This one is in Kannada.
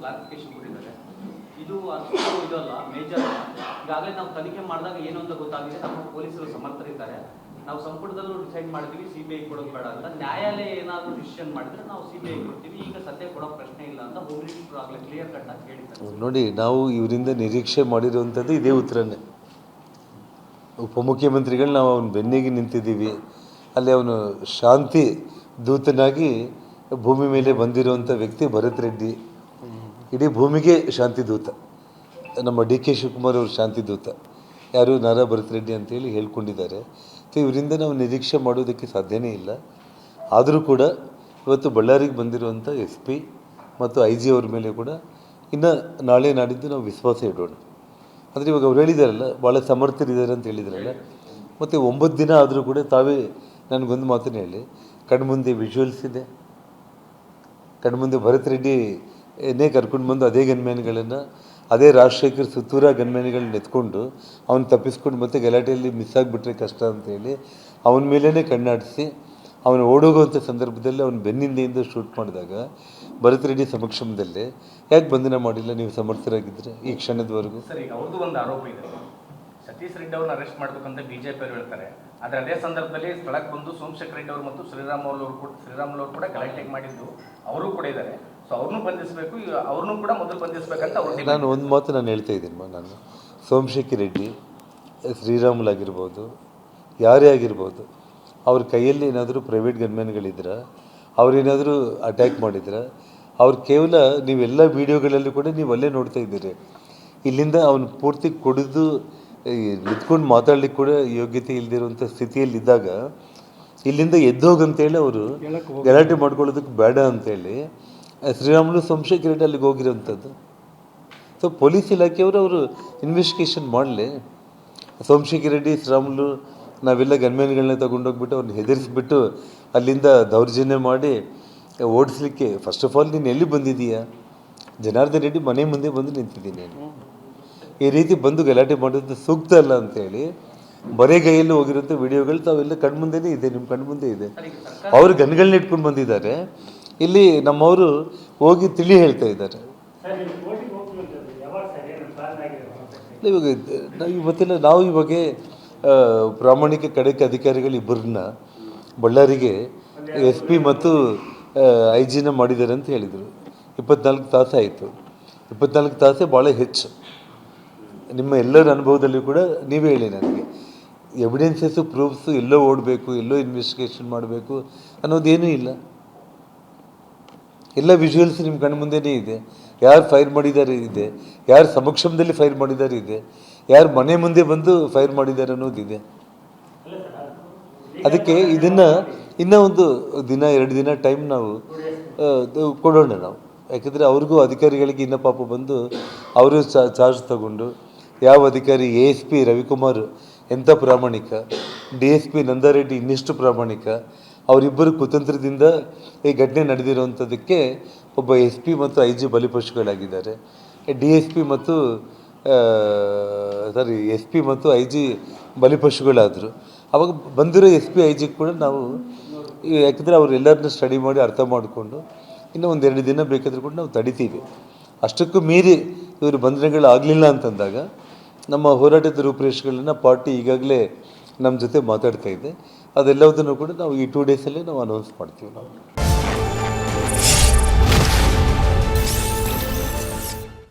ಕ್ಲಾರಿಫಿಕೇಶನ್ ಕೊಟ್ಟಿದ್ದಾರೆ. ಇದು ಅಷ್ಟು ಇದಲ್ಲ ಮೇಜರ್ ಈಗಾಗಲೇ ನಾವು ತನಿಖೆ ಮಾಡಿದಾಗ ಏನು ಅಂತ ಗೊತ್ತಾಗಿದೆ, ನಮ್ಮ ಪೊಲೀಸರು ಸಮರ್ಥರಿದ್ದಾರೆ. ನಾವು ಸಂಪುಟದಲ್ಲೂ ಡಿಸೈಡ್ ಮಾಡಿದ್ವಿ ಸಿ ಬಿ ಐ ಕೊಡೋದು ಬೇಡ ಅಂತ. ನ್ಯಾಯಾಲಯ ಏನಾದರೂ ಡಿಸಿಷನ್ ಮಾಡಿದ್ರೆ ನಾವು ಸಿ ಬಿ ಐ ಕೊಡ್ತೀವಿ. ಈಗ ಸದ್ಯ ಕೊಡೋ ಪ್ರಶ್ನೆ ಇಲ್ಲ ಅಂತ ಹೋಮ್ ಮಿನಿಸ್ಟರ್ ಆಗಲೇ ಕ್ಲಿಯರ್ ಕಟ್ ಆಗಿ ಹೇಳಿದ್ದಾರೆ. ನೋಡಿ, ನಾವು ಇವರಿಂದ ನಿರೀಕ್ಷೆ ಮಾಡಿರುವಂಥದ್ದು ಇದೇ ಉತ್ತರನೇ. ಉಪಮುಖ್ಯಮಂತ್ರಿಗಳು, ನಾವು ಅವನ ಬೆನ್ನಿಗೆ ನಿಂತಿದ್ದೀವಿ. ಅಲ್ಲಿ ಅವನು ಶಾಂತಿ ದೂತನಾಗಿ ಭೂಮಿ ಮೇಲೆ ಬಂದಿರುವಂಥ ವ್ಯಕ್ತಿ ಭರತ್ ರೆಡ್ಡಿ. ಇಡೀ ಭೂಮಿಗೆ ಶಾಂತಿ ದೂತ. ನಮ್ಮ ಡಿ ಕೆ ಶಿವಕುಮಾರ್ ಅವರು ಶಾಂತಿ ದೂತ. ಯಾರು ನಾರಾ ಭರತ್ ರೆಡ್ಡಿ ಅಂತೇಳಿ ಹೇಳ್ಕೊಂಡಿದ್ದಾರೆ. ಸೊ ಇವರಿಂದ ನಾವು ನಿರೀಕ್ಷೆ ಮಾಡೋದಕ್ಕೆ ಸಾಧ್ಯನೇ ಇಲ್ಲ. ಆದರೂ ಕೂಡ ಇವತ್ತು ಬಳ್ಳಾರಿಗೆ ಬಂದಿರುವಂಥ ಎಸ್ ಪಿ ಮತ್ತು ಐ ಜಿ ಅವ್ರ ಮೇಲೆ ಕೂಡ ಇನ್ನು ನಾಳೆ ನಾಡಿದ್ದು ನಾವು ವಿಶ್ವಾಸ ಇಡೋಣ. ಅಂದರೆ ಇವಾಗ ಅವ್ರು ಹೇಳಿದಾರಲ್ಲ ಭಾಳ ಸಮರ್ಥರಿದ್ದಾರೆ ಅಂತ ಹೇಳಿದಾರಲ್ಲ. ಮತ್ತು ಒಂಬತ್ತು ದಿನ ಆದರೂ ಕೂಡ ತಾವೇ ನನಗೊಂದು ಮಾತನ್ನು ಹೇಳಿ. ಕಣ್ಮುಂದೆ ವಿಜುವಲ್ಸ್ ಇದೆ. ಕಣ್ಮುಂದೆ ಭರತ್ ರೆಡ್ಡಿ ಏನೇ ಕರ್ಕೊಂಡು ಬಂದು ಅದೇ ಗನ್ಮ್ಯಾನ್ಗಳನ್ನು ಅದೇ ರಾಜಶೇಖರ್ ಸುತ್ತೂರ ಗನ್ಮ್ಯಾನ್ಗಳನ್ನ ಎತ್ಕೊಂಡು ಅವ್ನು ತಪ್ಪಿಸ್ಕೊಂಡು ಮತ್ತೆ ಗಲಾಟೆಯಲ್ಲಿ ಮಿಸ್ ಆಗಿಬಿಟ್ರೆ ಕಷ್ಟ ಅಂತೇಳಿ ಅವನ ಮೇಲೇ ಕಣ್ಣಾಡಿಸಿ ಅವನು ಓಡೋಗುವಂಥ ಸಂದರ್ಭದಲ್ಲಿ ಅವನು ಬೆನ್ನಿಂದೆಯಿಂದ ಶೂಟ್ ಮಾಡಿದಾಗ ಭರತ್ ರೆಡ್ಡಿ ಸಮಕ್ಷಮದಲ್ಲಿ, ಯಾಕೆ ಬಂಧನ ಮಾಡಿಲ್ಲ? ನೀವು ಸಮರ್ಥರಾಗಿದ್ದರೆ ಈ ಕ್ಷಣದವರೆಗೂ. ಸರಿ ಅವ್ರದ್ದು ಒಂದು ಆರೋಪ ಇದೆ. ಸತೀಶ್ ರೆಡ್ಡಿ ಅವ್ರನ್ನ ಅರೆಸ್ಟ್ ಬಿ ಬಿಜೆಪಿ ಅವರು ಹೇಳ್ತಾರೆ. ಆದರೆ ಅದೇ ಸಂದರ್ಭದಲ್ಲಿ ಸ್ಥಳಕ್ಕೆ ಬಂದು ಸೋಮಶೇಖರ್ ರೆಡ್ಡಿ ಅವರು ಮತ್ತು ಶ್ರೀರಾಮುಲು ಅವರು ಕೂಡ ಶ್ರೀರಾಮುಲು ಅವರು ಕೂಡ ಕಲೆಕ್ಟೆಕ್ ಮಾಡಿದ್ದು, ಅವರು ಕೂಡ ಇದ್ದಾರೆ. ಸೊ ಅವ್ರನ್ನೂ ಬಂಧಿಸಬೇಕು ಅವ್ರನ್ನೂ ಕೂಡ ಮೊದಲು ಬಂಧಿಸಬೇಕಂತ ಅವ್ರು demand ನಾನು ಒಂದು ಮಾತು ನಾನು ಹೇಳ್ತಾ ಇದ್ದೀನಿ ನಾನು. ಸೋಮಶೇಖರ್ ರೆಡ್ಡಿ ಶ್ರೀರಾಮುಲು ಆಗಿರ್ಬೋದು ಯಾರೇ ಆಗಿರ್ಬೋದು ಅವ್ರ ಕೈಯಲ್ಲಿ ಏನಾದರೂ ಪ್ರೈವೇಟ್ ಗನ್ಮ್ಯಾನ್ಗಳಿದ್ರೆ ಅವ್ರೇನಾದರೂ ಅಟ್ಯಾಕ್ ಮಾಡಿದ್ರೆ ಅವ್ರು ಕೇವಲ ನೀವೆಲ್ಲ ವೀಡಿಯೋಗಳಲ್ಲಿ ಕೂಡ ನೀವು ಅಲ್ಲೇ ನೋಡ್ತಾ ಇದ್ದೀರಿ. ಇಲ್ಲಿಂದ ಅವನು ಪೂರ್ತಿ ಕುಡಿದು ನಿಂತ್ಕೊಂಡು ಮಾತಾಡ್ಲಿಕ್ಕೆ ಕೂಡ ಯೋಗ್ಯತೆ ಇಲ್ಲದಿರುವಂಥ ಸ್ಥಿತಿಯಲ್ಲಿದ್ದಾಗ ಇಲ್ಲಿಂದ ಎದ್ದೋಗಂತೇಳಿ ಅವರು ಗಲಾಟೆ ಮಾಡ್ಕೊಳ್ಳೋದಕ್ಕೆ ಬೇಡ ಅಂತೇಳಿ ಶ್ರೀರಾಮುಲು ಸೋಮಶೇಖರ್ ಅಲ್ಲಿಗೆ ಹೋಗಿರೋಂಥದ್ದು ಸೊ ಪೊಲೀಸ್ ಇಲಾಖೆಯವರು ಅವರು ಇನ್ವೆಸ್ಟಿಗೇಷನ್ ಮಾಡಲಿ. ಸೋಮಶೇಖರ್ ರೆಡ್ಡಿ ಶ್ರೀರಾಮುಲು ನಾವೆಲ್ಲ ಗನ್ಮೇನ್ಗಳನ್ನ ತಗೊಂಡೋಗ್ಬಿಟ್ಟು ಅವ್ರನ್ನ ಹೆದರಿಸಿಬಿಟ್ಟು ಅಲ್ಲಿಂದ ದೌರ್ಜನ್ಯ ಮಾಡಿ ಓಡಿಸ್ಲಿಕ್ಕೆ ಫಸ್ಟ್ ಆಫ್ ಆಲ್ ನೀನು ಎಲ್ಲಿ ಬಂದಿದ್ದೀಯಾ? ಜನಾರ್ದನ್ ರೆಡ್ಡಿ ಮನೆ ಮುಂದೆ ಬಂದು ನಿಂತಿದ್ದೀನಿ ನಾನು. ಈ ರೀತಿ ಬಂದು ಗಲಾಟೆ ಮಾಡೋದು ಸೂಕ್ತ ಅಲ್ಲ ಅಂತೇಳಿ ಬರೆಗೈಯಲ್ಲಿ ಹೋಗಿರೋಂಥ ವಿಡಿಯೋಗಳು ತಾವೆಲ್ಲ ಕಣ್ಮುಂದೆನೇ ಇದೆ, ನಿಮ್ಮ ಕಣ್ಮುಂದೆ ಇದೆ. ಅವರು ಗನ್ಗಳನ್ನ ಇಟ್ಕೊಂಡು ಬಂದಿದ್ದಾರೆ. ಇಲ್ಲಿ ನಮ್ಮವರು ಹೋಗಿ ತಿಳಿ ಹೇಳ್ತಾ ಇದ್ದಾರೆ. ಇವಾಗ ನಾವು ಇವತ್ತೆಲ್ಲ ನಾವು ಇವಾಗ ಪ್ರಾಮಾಣಿಕ ಕಡೆಗೆ ಅಧಿಕಾರಿಗಳು ಇಬ್ಬರನ್ನ ಬಳ್ಳಾರಿಗೆ ಎಸ್ ಪಿ ಮತ್ತು ಐ ಜಿನ ಮಾಡಿದ್ದಾರೆ ಅಂತ ಹೇಳಿದರು. ಇಪ್ಪತ್ನಾಲ್ಕು ತಾಸು ಆಯಿತು. ಇಪ್ಪತ್ನಾಲ್ಕು ತಾಸೇ ಭಾಳ ಹೆಚ್ಚು. ನಿಮ್ಮ ಎಲ್ಲರ ಅನುಭವದಲ್ಲಿ ಕೂಡ ನೀವೇ ಹೇಳಿ ನನಗೆ. ಎವಿಡೆನ್ಸಸ್ಸು ಪ್ರೂಫ್ಸು ಎಲ್ಲೋ ಓಡಬೇಕು ಎಲ್ಲೋ ಇನ್ವೆಸ್ಟಿಗೇಷನ್ ಮಾಡಬೇಕು ಅನ್ನೋದೇನೂ ಇಲ್ಲ. ಎಲ್ಲ ವಿಜುವಲ್ಸ್ ನಿಮ್ಮ ಕಣ್ಣು ಮುಂದೆನೇ ಇದೆ. ಯಾರು ಫೈರ್ ಮಾಡಿದ್ದಾರೆ ಇದೆ. ಯಾರು ಸಮಕ್ಷಮದಲ್ಲಿ ಫೈರ್ ಮಾಡಿದ್ದಾರೆ ಇದೆ. ಯಾರು ಮನೆ ಮುಂದೆ ಬಂದು ಫೈರ್ ಮಾಡಿದ್ದಾರೆ ಅನ್ನೋದಿದೆ ಅದಕ್ಕೆ ಇದನ್ನ ಇನ್ನೂ ಒಂದು ದಿನ, ಎರಡು ದಿನ ಟೈಮ್ ನಾವು ಕೊಡೋಣ ನಾವು. ಯಾಕೆಂದರೆ ಅವ್ರಿಗೂ ಅಧಿಕಾರಿಗಳಿಗೆ ಇನ್ನೂ ಪಾಪ ಬಂದು ಅವರು ಚಾರ್ಜ್ ತಗೊಂಡು, ಯಾವ ಅಧಿಕಾರಿ ಎ ಎಸ್ ಪಿ ರವಿಕುಮಾರ್ ಎಂಥ ಪ್ರಾಮಾಣಿಕ ಡಿ ಎಸ್ ಪಿ ನಂದಾರೆಡ್ಡಿ ಇನ್ನಿಷ್ಟು ಪ್ರಾಮಾಣಿಕ ಅವರಿಬ್ಬರು ಕುತಂತ್ರದಿಂದ ಈ ಘಟನೆ ನಡೆದಿರುವಂಥದ್ದಕ್ಕೆ ಒಬ್ಬ ಎಸ್ ಪಿ ಮತ್ತು ಐ ಜಿ ಬಲಿಪಶುಗಳಾಗಿದ್ದಾರೆ. ಡಿ ಎಸ್ ಪಿ ಮತ್ತು ಸಾರಿ ಎಸ್ ಪಿ ಮತ್ತು ಐ ಜಿ ಬಲಿಪಶುಗಳಾದರು. ಅವಾಗ ಬಂದಿರೋ ಎಸ್ ಪಿ, ಐ ಜಿ ಕೂಡ ನಾವು, ಯಾಕಂದರೆ ಅವರೆಲ್ಲರನ್ನೂ ಸ್ಟಡಿ ಮಾಡಿ ಅರ್ಥ ಮಾಡಿಕೊಂಡು ಇನ್ನೂ ಒಂದೆರಡು ದಿನ ಬೇಕಾದರೂ ಕೂಡ ನಾವು ತಡಿತೀವಿ. ಅಷ್ಟಕ್ಕೂ ಮೀರಿ ಇವರು ಬಂಧನಗಳು ಆಗಲಿಲ್ಲ ಅಂತಂದಾಗ ನಮ್ಮ ಹೋರಾಟದ ರೂಪುರೇಷೆಗಳನ್ನು ಪಾರ್ಟಿ ಈಗಾಗಲೇ ನಮ್ಮ ಜೊತೆ ಮಾತಾಡ್ತಾ ಇದೆ. ಅದೆಲ್ಲದನ್ನು ಕೂಡ ನಾವು ಈ ಟೂ ಡೇಸಲ್ಲೇ ನಾವು ಅನೌನ್ಸ್ ಮಾಡ್ತೀವಿ ನಾವು.